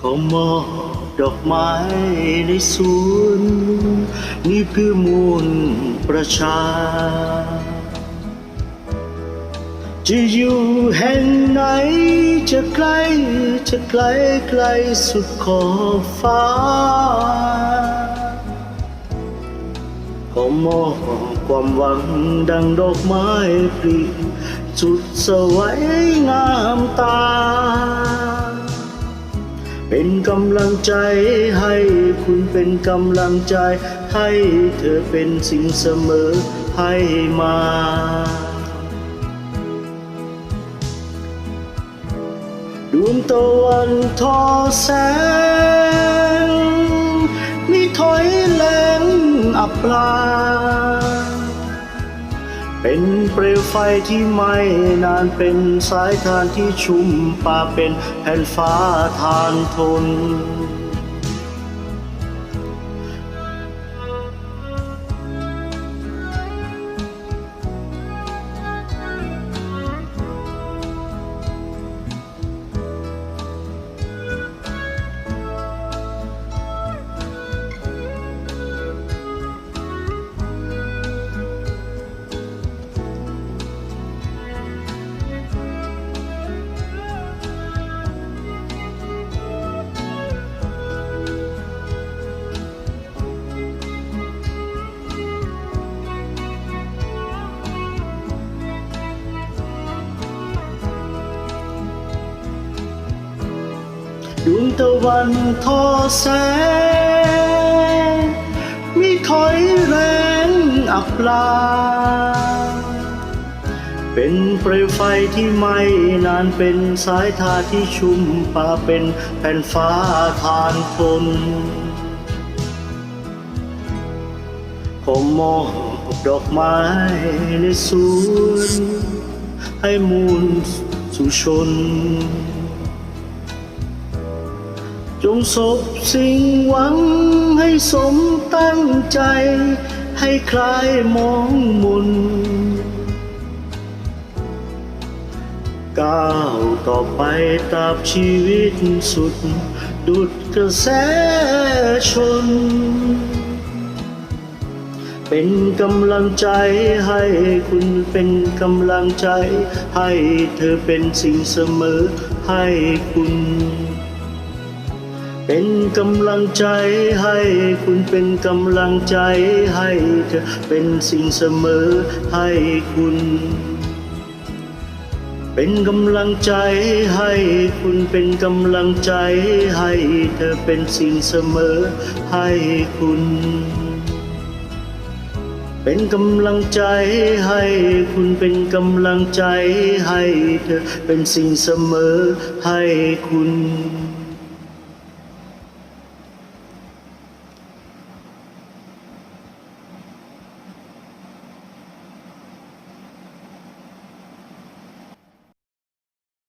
ขอมอบดอกไม้ในสวนนี่เพื่อมูลประชา จะอยู่แห่งไหนจะไกลจะไกลไกลสุดขอบฟ้าขอมอบความหวังดังดอกไม้ปลีสุดสวยงามตา เป็นกำลังใจให้คุณเป็นกำลังใจ ให้เธอเป็นสิ่งเสมอให้มา ดวงตะวันทอแสง มีถอยแรงอับปลา เป็นเปลวไฟที่ไหม้นานเป็นสายทานที่ชุ่มป่าเป็นแผ่นฟ้าทานทน ดวงตะวันทอแสงมีถอยแรงอับลา เป็นเปลวไฟที่ไหม้นานเป็นสายทาที่ชุ่มป่าเป็นแผ่นฟ้าทานทนขอมอบดอกไม้ในสวนให้มูลสุชน จงสบสิ่งหวังให้สมตั้งใจ ให้คลายมองมุนก้าวต่อไปตาบชีวิตสุด ดุดกระแสชน เป็นกำลังใจให้คุณเป็นกำลังใจ ให้เธอเป็นสิ่งเสมอให้คุณ เป็นกำลังใจให้คุณเป็นกำลังใจให้เธอเป็นสิ่งเสมอให้คุณ เป็นกำลังใจให้คุณเป็นกำลังใจให้เธอเป็นสิ่งเสมอให้คุณเป็นกำลังใจให้คุณเป็นกำลังใจให้เธอเป็นสิ่งเสมอให้คุณ